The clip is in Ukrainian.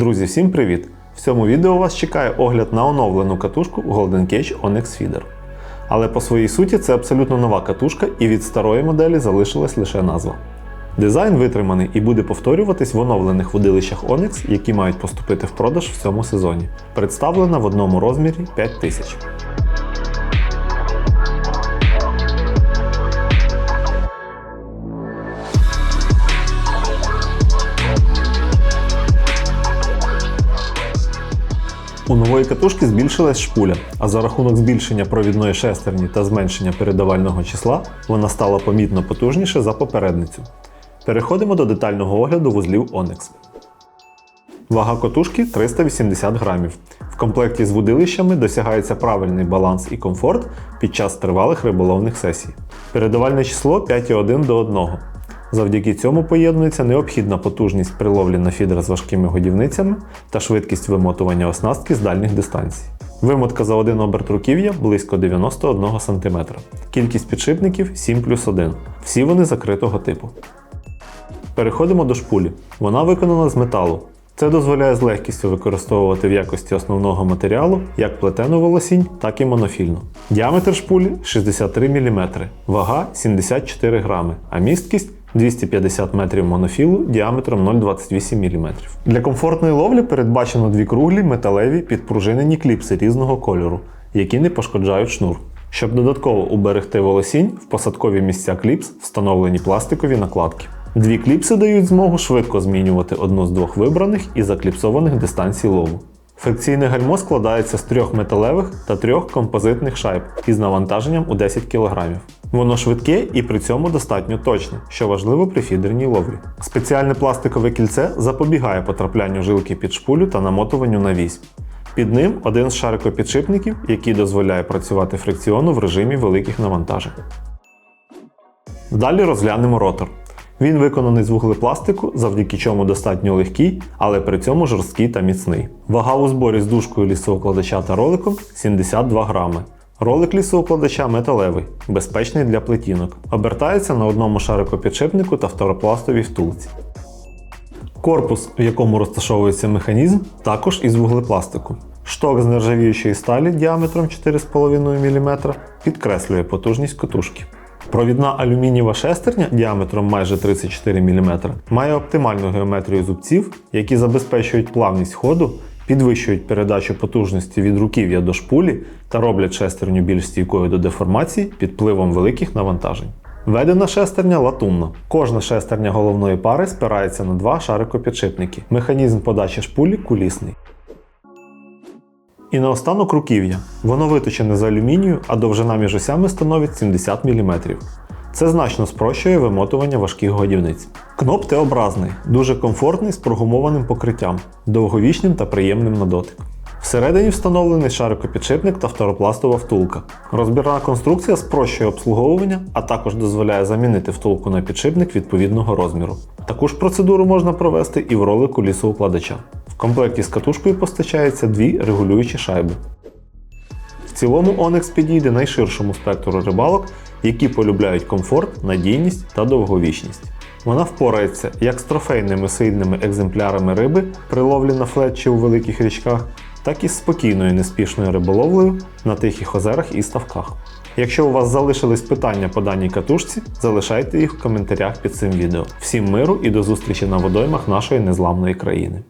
Друзі, всім привіт! В цьому відео вас чекає огляд на оновлену катушку Golden Cage Onyx Feeder. Але по своїй суті це абсолютно нова катушка і від старої моделі залишилась лише назва. Дизайн витриманий і буде повторюватись в оновлених водилищах Onyx, які мають поступити в продаж в цьому сезоні. Представлена в одному розмірі 5000. У нової катушки збільшилась шпуля, а за рахунок збільшення провідної шестерні та зменшення передавального числа вона стала помітно потужніше за попередницю. Переходимо до детального огляду вузлів Onyx. Вага котушки 380 грамів. В комплекті з вудилищами досягається правильний баланс і комфорт під час тривалих риболовних сесій. Передавальне число 5,1 до 1. Завдяки цьому поєднується необхідна потужність при ловлі на фідер з важкими годівницями та швидкість вимотування оснастки з дальніх дистанцій. Вимотка за один оберт руків'я близько 91 см. Кількість підшипників 7 плюс 1. Всі вони закритого типу. Переходимо до шпулі. Вона виконана з металу. Це дозволяє з легкістю використовувати в якості основного матеріалу як плетену волосінь, так і монофільну. Діаметр шпулі 63 мм, вага 74 грами, а місткість 250 метрів монофілу діаметром 0,28 мм. Для комфортної ловлі передбачено дві круглі металеві підпружинені кліпси різного кольору, які не пошкоджають шнур. Щоб додатково уберегти волосінь, в посадкові місця кліпс встановлені пластикові накладки. Дві кліпси дають змогу швидко змінювати одну з двох вибраних і закліпсованих дистанцій лову. Фрикційне гальмо складається з трьох металевих та трьох композитних шайб із навантаженням у 10 кг. Воно швидке і при цьому достатньо точне, що важливо при фідерній ловлі. Спеціальне пластикове кільце запобігає потраплянню жилки під шпулю та намотуванню на вісь. Під ним один з шарикопідшипників, який дозволяє працювати фрикціону в режимі великих навантажень. Далі розглянемо ротор. Він виконаний з вуглепластику, завдяки чому достатньо легкий, але при цьому жорсткий та міцний. Вага у зборі з дужкою лісоукладача та роликом 72 грами. Ролик лісоукладача металевий, безпечний для плетінок. Обертається на одному шарикопідшипнику та второпластовій втулці. Корпус, в якому розташовується механізм, також із вуглепластику. Шток з нержавіючої сталі діаметром 4,5 мм підкреслює потужність котушки. Провідна алюмінієва шестерня діаметром майже 34 мм має оптимальну геометрію зубців, які забезпечують плавність ходу, підвищують передачу потужності від руків'я до шпулі та роблять шестерню більш стійкою до деформації під впливом великих навантажень. Ведена шестерня латунна. Кожна шестерня головної пари спирається на два шарикопідшипники. Механізм подачі шпулі кулісний. І наостанок руків'я. Воно виточене з алюмінію, а довжина між осями становить 70 мм. Це значно спрощує вимотування важких годівниць. Кноп Т-образний, дуже комфортний з прогумованим покриттям, довговічним та приємним на дотик. Всередині встановлений шарикопідшипник та второпластова втулка. Розбірна конструкція спрощує обслуговування, а також дозволяє замінити втулку на підшипник відповідного розміру. Таку ж процедуру можна провести і в ролику лісоукладача. В комплекті з катушкою постачається дві регулюючі шайби. В цілому Onyx підійде найширшому спектру рибалок, які полюбляють комфорт, надійність та довговічність. Вона впорається як з трофейними сильними екземплярами риби при ловлі на флет чи у великих річках, так і спокійною неспішною риболовлею на тихих озерах і ставках. Якщо у вас залишились питання по даній катушці, залишайте їх в коментарях під цим відео. Всім миру і до зустрічі на водоймах нашої незламної країни.